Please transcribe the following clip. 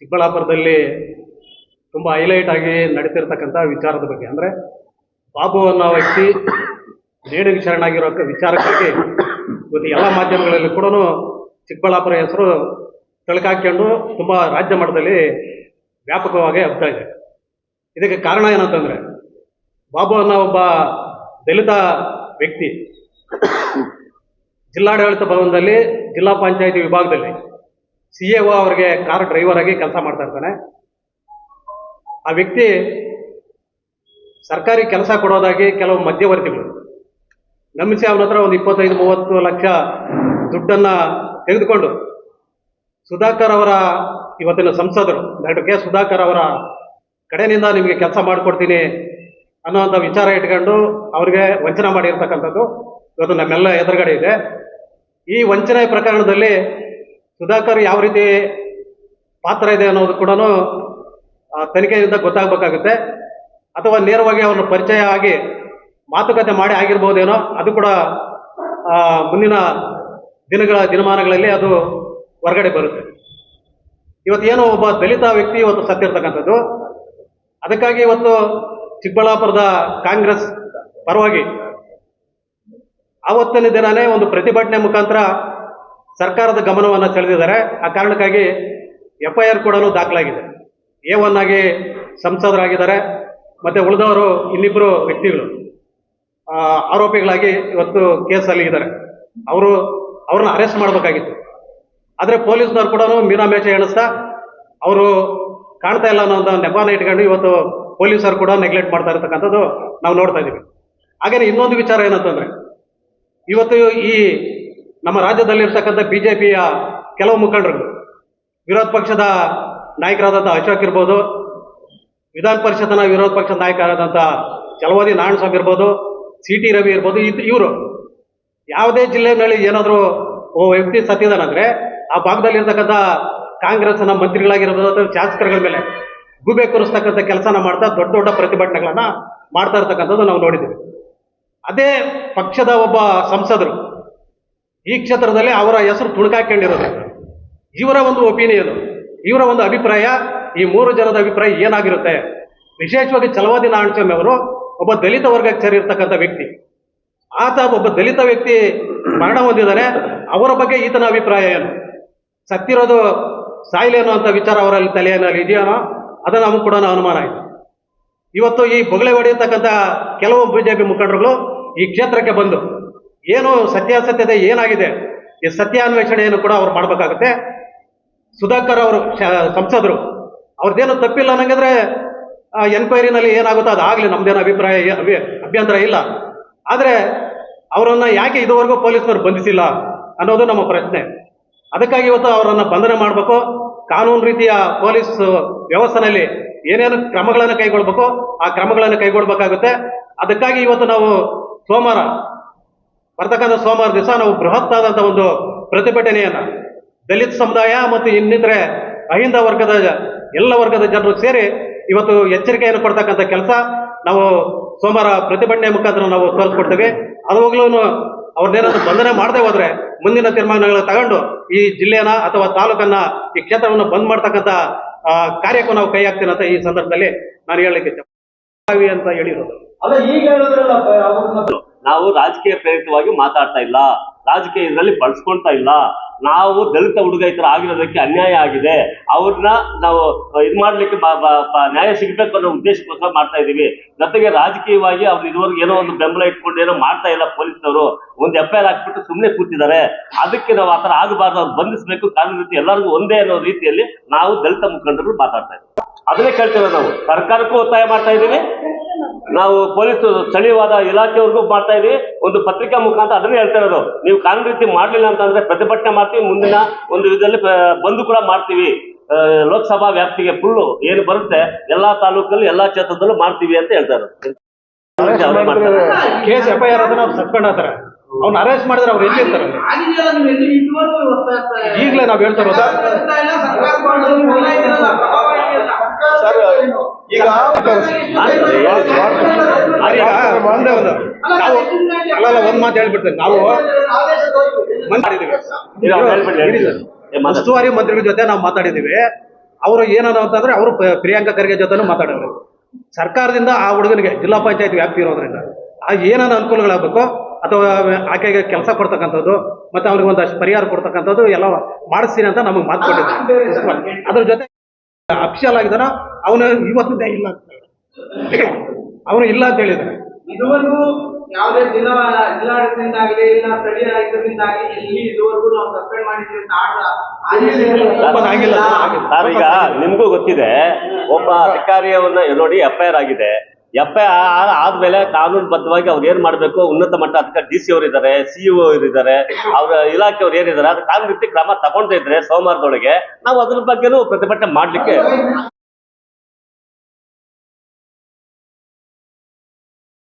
ಚಿಕ್ಕಬಳ್ಳಾಪುರದಲ್ಲಿ ತುಂಬ ಹೈಲೈಟ್ ಆಗಿ ನಡೀತಿರ್ತಕ್ಕಂಥ ವಿಚಾರದ ಬಗ್ಗೆ. ಅಂದರೆ ಬಾಬು ಅನ್ನೋ ವ್ಯಕ್ತಿ ನೇಣು ಶರಣಾಗಿರೋ ವಿಚಾರಕ್ಕಾಗಿ ಇವತ್ತು ಎಲ್ಲ ಮಾಧ್ಯಮಗಳಲ್ಲಿ ಕೂಡ ಚಿಕ್ಕಬಳ್ಳಾಪುರ ಹೆಸರು ತಳಕಾಕೊಂಡು ತುಂಬ ರಾಜ್ಯ ಮಟ್ಟದಲ್ಲಿ ವ್ಯಾಪಕವಾಗಿ ಹಬ್ತಾ ಇದೆ. ಇದಕ್ಕೆ ಕಾರಣ ಏನಂತಂದರೆ ಬಾಬು ಅನ್ನೋ ಒಬ್ಬ ದಲಿತ ವ್ಯಕ್ತಿ ಜಿಲ್ಲಾಡಳಿತ ಭವನದಲ್ಲಿ ಜಿಲ್ಲಾ ಪಂಚಾಯಿತಿ ವಿಭಾಗದಲ್ಲಿ ಸಿ ಎ ಒ ಅವರಿಗೆ ಕಾರ್ ಡ್ರೈವರ್ ಆಗಿ ಕೆಲಸ ಮಾಡ್ತಾ ಇರ್ತಾನೆ. ಆ ವ್ಯಕ್ತಿ ಸರ್ಕಾರಿ ಕೆಲಸ ಕೊಡೋದಾಗಿ ಕೆಲವು ಮಧ್ಯವರ್ತಿಗಳು. ನಂಬಿಸಿ ಅವನ ಹತ್ರ ಒಂದು ಇಪ್ಪತ್ತೈದು, ಮೂವತ್ತು ಲಕ್ಷ ದುಡ್ಡನ್ನ ತೆಗೆದುಕೊಂಡು ಸುಧಾಕರ್ ಅವರ ಇವತ್ತಿನ ಸಂಸದರು ಡಾಕ್ಟರ್ ಕೆ ಸುಧಾಕರ್ ಅವರ ಕಡೆಯಿಂದ ನಿಮಗೆ ಕೆಲಸ ಮಾಡಿಕೊಡ್ತೀನಿ ಅನ್ನೋವಂಥ ವಿಚಾರ ಇಟ್ಕೊಂಡು ಅವ್ರಿಗೆ ವಂಚನೆ ಮಾಡಿರ್ತಕ್ಕಂಥದ್ದು ಇವತ್ತು ನಮ್ಮೆಲ್ಲ ಎದುರುಗಡೆ ಇದೆ. ಈ ವಂಚನೆ ಪ್ರಕರಣದಲ್ಲಿ ಸುಧಾಕರ್ ಯಾವ ರೀತಿ ಪಾತ್ರ ಇದೆ ಅನ್ನೋದು ಕೂಡ ತನಿಖೆಯಿಂದ ಗೊತ್ತಾಗಬೇಕಾಗುತ್ತೆ. ಅಥವಾ ನೇರವಾಗಿ ಅವ್ರನ್ನ ಪರಿಚಯ ಆಗಿ ಮಾತುಕತೆ ಮಾಡಿ ಆಗಿರ್ಬೋದೇನೋ, ಅದು ಕೂಡ ಮುಂದಿನ ದಿನಗಳ ದಿನಮಾನಗಳಲ್ಲಿ ಅದು ಹೊರಗಡೆ ಬರುತ್ತೆ. ಇವತ್ತು ಏನೋ ಒಬ್ಬ ದಲಿತ ವ್ಯಕ್ತಿ ಇವತ್ತು ಸತ್ತಿರ್ತಕ್ಕಂಥದ್ದು ಅದಕ್ಕಾಗಿ ಇವತ್ತು ಚಿಕ್ಕಬಳ್ಳಾಪುರದ ಕಾಂಗ್ರೆಸ್ ಪರವಾಗಿ ಆವತ್ತಿನ ದಿನನೇ ಒಂದು ಪ್ರತಿಭಟನೆ ಮುಖಾಂತರ ಸರ್ಕಾರದ ಗಮನವನ್ನು ಸೆಳೆದಿದ್ದಾರೆ. ಆ ಕಾರಣಕ್ಕಾಗಿ ಎಫ್ ಐ ಆರ್ ಕೂಡ ದಾಖಲಾಗಿದೆ. ಎ ಒನ್ ಆಗಿ ಸಂಸದರಾಗಿದ್ದಾರೆ. ಮತ್ತು ಉಳಿದವರು ಇನ್ನಿಬ್ಬರು ವ್ಯಕ್ತಿಗಳು. ಆರೋಪಿಗಳಾಗಿ ಇವತ್ತು ಕೇಸಲ್ಲಿ ಇದ್ದಾರೆ. ಅವರು ಅವ್ರನ್ನ ಅರೆಸ್ಟ್ ಮಾಡಬೇಕಾಗಿತ್ತು. ಆದರೆ ಪೊಲೀಸ್ನವ್ರು ಕೂಡ ಮೀನಾಮೇಷ ಎಣಿಸ್ತಾ ಅವರು ಕಾಣ್ತಾ ಇಲ್ಲ ಅನ್ನೋ ನೆಪನ ಇಟ್ಕೊಂಡು ಇವತ್ತು ಪೊಲೀಸರು ಕೂಡ ನೆಗ್ಲೆಕ್ಟ್ ಮಾಡ್ತಾ ಇರತಕ್ಕಂಥದ್ದು ನಾವು ನೋಡ್ತಾ ಇದ್ದೀವಿ. ಹಾಗೆಯೇ ಇನ್ನೊಂದು ವಿಚಾರ ಏನಂತಂದರೆ, ಇವತ್ತು ಈ ನಮ್ಮ ರಾಜ್ಯದಲ್ಲಿರ್ತಕ್ಕಂಥ ಬಿ ಜೆ ಪಿಯ ಕೆಲವು ಮುಖಂಡರು ವಿರೋಧ ಪಕ್ಷದ ನಾಯಕರಾದಂಥ ಅಶೋಕ್ ಇರ್ಬೋದು, ವಿಧಾನ ಪರಿಷತ್ನ ವಿರೋಧ ಪಕ್ಷದ ನಾಯಕರಾದಂಥ ಚಲವಾದಿ ನಾರಾಯಣಸ್ವಾಮಿ ಇರ್ಬೋದು ಸಿ ಟಿ ರವಿ ಇರ್ಬೋದು, ಇದು ಇವರು. ಯಾವುದೇ ಜಿಲ್ಲೆಯಲ್ಲಿ ಏನಾದರೂ ಓ ವ್ಯಕ್ತಿ ಸತ್ತಿದಾನಂದ್ರೆ ಆ ಭಾಗದಲ್ಲಿರ್ತಕ್ಕಂಥ ಕಾಂಗ್ರೆಸ್ನ ಮಂತ್ರಿಗಳಾಗಿರ್ಬೋದು ಅಥವಾ ಶಾಸಕರುಗಳ ಮೇಲೆ ಗೂಬೆ ಕೂರಿಸ್ತಕ್ಕಂಥ ಕೆಲಸನ ಮಾಡ್ತಾ ದೊಡ್ಡ ದೊಡ್ಡ ಪ್ರತಿಭಟನೆಗಳನ್ನ ಮಾಡ್ತಾ ಇರ್ತಕ್ಕಂಥದ್ದು ನಾವು ನೋಡಿದ್ದೀವಿ. ಅದೇ ಪಕ್ಷದ ಒಬ್ಬ ಸಂಸದರು ಈ ಕ್ಷೇತ್ರದಲ್ಲಿ ಅವರ ಹೆಸರು ತುಣುಕಾಕೊಂಡಿರೋದು ಇವರ ಒಂದು ಒಪಿನಿಯನ್ ಇವರ ಒಂದು ಅಭಿಪ್ರಾಯ, ಈ ಮೂರು ಜನದ ಅಭಿಪ್ರಾಯ ಏನಾಗಿರುತ್ತೆ? ವಿಶೇಷವಾಗಿ ಚಲವಾದಿ ನಾರಾಯಣಸ್ವಾಮಿ ಅವರು ಒಬ್ಬ ದಲಿತ ವರ್ಗಕ್ಕೆ ಸೇರಿರ್ತಕ್ಕಂಥ ವ್ಯಕ್ತಿ. ಆತ ಒಬ್ಬ ದಲಿತ ವ್ಯಕ್ತಿ ಮರಣ ಹೊಂದಿದ್ದಾನೆ. ಅವರ ಬಗ್ಗೆ ಈತನ ಅಭಿಪ್ರಾಯ ಏನು? ಸತ್ತಿರೋದು ಸಾಯಿಲೇನು ಅಂತ ವಿಚಾರ ಅವರಲ್ಲಿ ತಲೆಯಲ್ಲಿ ಇದೆಯೋ ಅದನ್ನು ನಮಗೆ ಕೂಡ ಅನುಮಾನ ಆಯಿತು. ಇವತ್ತು ಈ ಬೊಗಳೆ ಹೊಡೆಯತಕ್ಕಂಥ ಕೆಲವು ಬಿಜೆಪಿ ಮುಖಂಡರುಗಳು ಈ ಕ್ಷೇತ್ರಕ್ಕೆ ಬಂದು ಏನು ಸತ್ಯಾಸತ್ಯತೆ ಏನಾಗಿದೆ, ಈ ಸತ್ಯಾನ್ವೇಷಣೆಯನ್ನು ಕೂಡ ಅವ್ರು ಮಾಡಬೇಕಾಗುತ್ತೆ. ಸುಧಾಕರ್ ಅವರು ಸಂಸದರು, ಅವ್ರದ್ದೇನು ತಪ್ಪಿಲ್ಲ ಅನ್ನಂಗಿದ್ರೆ ಎನ್ಕ್ವೈರಿನಲ್ಲಿ ಏನಾಗುತ್ತೋ ಅದು ಆಗಲಿ, ನಮ್ದೇನು ಅಭಿಪ್ರಾಯ ಅಭ್ಯಂತರ ಇಲ್ಲ. ಆದರೆ ಅವರನ್ನು ಯಾಕೆ ಇದುವರೆಗೂ ಪೊಲೀಸರು ಬಂಧಿಸಿಲ್ಲ ಅನ್ನೋದು ನಮ್ಮ ಪ್ರಶ್ನೆ. ಅದಕ್ಕಾಗಿ ಇವತ್ತು ಅವರನ್ನು ಬಂಧನ ಮಾಡಬೇಕು, ಕಾನೂನು ರೀತಿಯ ಪೊಲೀಸ್ ವ್ಯವಸ್ಥೆಯಲ್ಲಿ ಏನೇನು ಕ್ರಮಗಳನ್ನು ಕೈಗೊಳ್ಬೇಕು, ಆ ಕ್ರಮಗಳನ್ನು ಕೈಗೊಳ್ಬೇಕಾಗುತ್ತೆ. ಅದಕ್ಕಾಗಿ ಇವತ್ತು ನಾವು ಸೋಮವಾರ ಬರ್ತಕ್ಕಂಥ ಸೋಮವಾರ ದಿವಸ ನಾವು ಬೃಹತ್ತಾದಂಥ ಒಂದು ಪ್ರತಿಭಟನೆಯನ್ನು, ದಲಿತ ಸಮುದಾಯ ಮತ್ತು ಇನ್ನಿತರೆ ಅಹಿಂದ ವರ್ಗದ ಎಲ್ಲ ವರ್ಗದ ಜನರು ಸೇರಿ ಇವತ್ತು ಎಚ್ಚರಿಕೆಯನ್ನು ಕೊಡ್ತಕ್ಕಂಥ ಕೆಲಸ ನಾವು ಸೋಮವಾರ ಪ್ರತಿಭಟನೆ ಮುಖಾಂತರ ನಾವು ತೋರಿಸ್ಕೊಡ್ತೇವೆ. ಅದುವಾಗ್ಲೂ ಅವ್ರನ್ನೇನಾದ್ರು ಬಂಧನ ಮಾಡದೆ ಹೋದ್ರೆ ಮುಂದಿನ ತೀರ್ಮಾನಗಳು ತಗೊಂಡು ಈ ಜಿಲ್ಲೆಯನ್ನ ಅಥವಾ ತಾಲೂಕನ್ನ ಈ ಕ್ಷೇತ್ರವನ್ನು ಬಂದ್ ಮಾಡ್ತಕ್ಕಂಥ ಕಾರ್ಯಕ್ಕೂ ನಾವು ಕೈ ಹಾಕ್ತೀನಿ ಅಂತ ಈ ಸಂದರ್ಭದಲ್ಲಿ ನಾನು ಹೇಳಲಿಕ್ಕೆ ಅಂತ ಹೇಳಿರೋದು. ನಾವು ರಾಜಕೀಯ ಪ್ರೇರಿತವಾಗಿ ಮಾತಾಡ್ತಾ ಇಲ್ಲ. ರಾಜಕೀಯ ಇದರಲ್ಲಿ ಬಳಸ್ಕೊಳ್ತಾ ಇಲ್ಲ. ನಾವು ದಲಿತ ಹುಡುಗ ಈ ತರ ಆಗಿರೋದಕ್ಕೆ ಅನ್ಯಾಯ ಆಗಿದೆ. ಅವ್ರನ್ನ ನಾವು ಇದು ಮಾಡ್ಲಿಕ್ಕೆ ನ್ಯಾಯ ಸಿಗ್ಬೇಕು ಅನ್ನೋ ಉದ್ದೇಶಕ್ಕೋಸ್ಕರ ಮಾಡ್ತಾ ಇದೀವಿ. ಜೊತೆಗೆ ರಾಜಕೀಯವಾಗಿ ಅವ್ರು ಇದುವರೆಗೂ ಏನೋ ಒಂದು ಬೆಂಬಲ ಇಟ್ಕೊಂಡು ಏನೋ ಮಾಡ್ತಾ ಇಲ್ಲ ಪೊಲೀಸ್ನವರು. ಒಂದು ಎಫ್ ಐ ಆರ್ ಹಾಕ್ಬಿಟ್ಟು ಸುಮ್ಮನೆ ಕೂತಿದ್ದಾರೆ. ಅದಕ್ಕೆ ನಾವು ಆತರ ಆಗಬಾರ್ದು, ಅವ್ರು ಬಂಧಿಸಬೇಕು. ಕಾನೂನು ರೀತಿ ಎಲ್ಲರಿಗೂ ಒಂದೇ ಅನ್ನೋ ರೀತಿಯಲ್ಲಿ ನಾವು ದಲಿತ ಮುಖಂಡರು ಮಾತಾಡ್ತಾ ಇದ್ದೀವಿ. ಅದನ್ನೇ ಕೇಳ್ತೇವೆ ನಾವು. ಸರ್ಕಾರಕ್ಕೂ ಒತ್ತಾಯ ಮಾಡ್ತಾ ಇದ್ದೀವಿ. ನಾವು ಪೊಲೀಸ್ ಸ್ಥಳೀಯವಾದ ಇಲಾಖೆವರೆಗೂ ಮಾಡ್ತಾ ಇದೀವಿ ಒಂದು ಪತ್ರಿಕಾ ಮುಖಾಂತರ ಅದನ್ನೇ ಹೇಳ್ತಾ ಇರೋದು ನೀವು ಕಾನೂನು ರೀತಿ ಮಾಡಲಿಲ್ಲ ಅಂತಂದ್ರೆ ಪ್ರತಿಭಟನೆ ಮಾಡ್ತೀವಿ. ಮುಂದಿನ ಒಂದು ಇದರಲ್ಲಿ ಬಂದು ಕೂಡ ಮಾಡ್ತೀವಿ. ಲೋಕಸಭಾ ವ್ಯಾಪ್ತಿಗೆ ಫುಲ್ಲು ಏನು ಬರುತ್ತೆ ಎಲ್ಲಾ ತಾಲೂಕಲ್ಲಿ ಎಲ್ಲಾ ಕ್ಷೇತ್ರದಲ್ಲೂ ಮಾಡ್ತೀವಿ ಅಂತ ಹೇಳ್ತಾರೆ ಇರೋದು ಅವ್ರೇ ಕೇಸ್ ಎಫ್ ಐ ಆರ್ ಅದನ್ನ ಅವ್ನ ಅರೆಸ್ಟ್ ಮಾಡಿದ್ರೆ ಅವ್ರು ಎಲ್ಲಿರ್ತಾರೆ. ಈಗಲೇ ನಾವು ಹೇಳ್ತಾ ಇರೋದು ಬರ್ತಾ ಇಲ್ಲ, ಸರ್ಕಾರ ಮಾಡೋದು ಇಲ್ಲ, ಇದೆಯಲ್ಲ, ಪ್ರಭಾವ ಇದೆಯಲ್ಲ. ಸರ್, ಈಗ ಒಂದೇ ಅಲ್ಲಲ್ಲ ಮಾತು ಹೇಳ್ಬಿಡ್ತೇನೆ ನಾವು. ಉಸ್ತುವಾರಿ ಮಂತ್ರಿಗಳ ಜೊತೆ ನಾವು ಮಾತಾಡಿದೀವಿ ಅವರು ಏನನ್ನ ಅಂತಂದ್ರೆ ಅವರು ಪ್ರಿಯಾಂಕಾ ಖರ್ಗೆ ಜೊತೆನೂ ಮಾತಾಡೋರು ಸರ್ಕಾರದಿಂದ ಆ ಹುಡುಗನಿಗೆ ಜಿಲ್ಲಾ ಪಂಚಾಯತ್ ವ್ಯಾಪ್ತಿ ಇರೋದ್ರಿಂದ ಆ ಏನಾನ ಅನುಕೂಲಗಳಾಗಬೇಕು ಅಥವಾ ಆಕೆಗೆ ಕೆಲಸ ಕೊಡ್ತಕ್ಕಂಥದ್ದು ಮತ್ತೆ ಅವ್ರಿಗೆ ಒಂದಷ್ಟು ಪರಿಹಾರ ಕೊಡ್ತಕ್ಕಂಥದ್ದು ಎಲ್ಲ ಮಾಡಿಸ್ತೀನಿ ಅಂತ ನಮಗೆ ಮಾತು ಕೊಟ್ಟಿದ್ದಾರೆ ಅದ್ರ ಜೊತೆ ಅಫಿಷಿಯಲ್ ಆಗಿದಾನ ಅವನು ಇವತ್ತಿಂದ ಇಲ್ಲ ಅಂತ. ಅವನು ಇಲ್ಲ ಅಂತ ಹೇಳಿದ್ರೆ ಇದುವರೆಗೂ ಯಾವುದೇ ಜಿಲ್ಲಾ ಜಿಲ್ಲಾಡಳಿತದಿಂದಾಗಲಿ ಇಲ್ಲ ಸ್ಥಳೀಯ ಆಯುಕ್ತರಿಂದಾಗಲಿ ಎಲ್ಲಿ ಇದುವರೆಗೂ ನಾವು ಸಸ್ಪೆಂಡ್ ಮಾಡಿದ್ವಿ ಅಂತ. ಸರ್ ಈಗ ನಿಮ್ಗೂ ಗೊತ್ತಿದೆ ಒಬ್ಬ ಅಧಿಕಾರಿಯವನ್ನ ನೋಡಿ ಎಫ್ ಐ ಆರ್ ಆಗಿದೆ ಎಫ್ ಐ ಆರ್ ಆದ್ಮೇಲೆ ಕಾನೂನುಬದ್ಧವಾಗಿ ಅವ್ರು ಏನ್ ಮಾಡ್ಬೇಕು ಉನ್ನತ ಮಟ್ಟ ಅಧಿಕಾರಿ ಡಿ ಸಿ ಅವರು ಇದ್ದಾರೆ ಸಿಇಒ ಇದ್ದಾರೆ ಇಲಾಖೆ ಅವ್ರು ಏನಿದ್ದಾರೆ ಅದು ಕಾನೂನು ರೀತಿ ಕ್ರಮ ತಗೊಂಡಿದ್ರೆ ಸೋಮವಾರದೊಳಗೆ ನಾವು ಅದ್ರ ಬಗ್ಗೆನೂ ಪ್ರತಿಭಟನೆ ಮಾಡ್ಲಿಕ್ಕೆ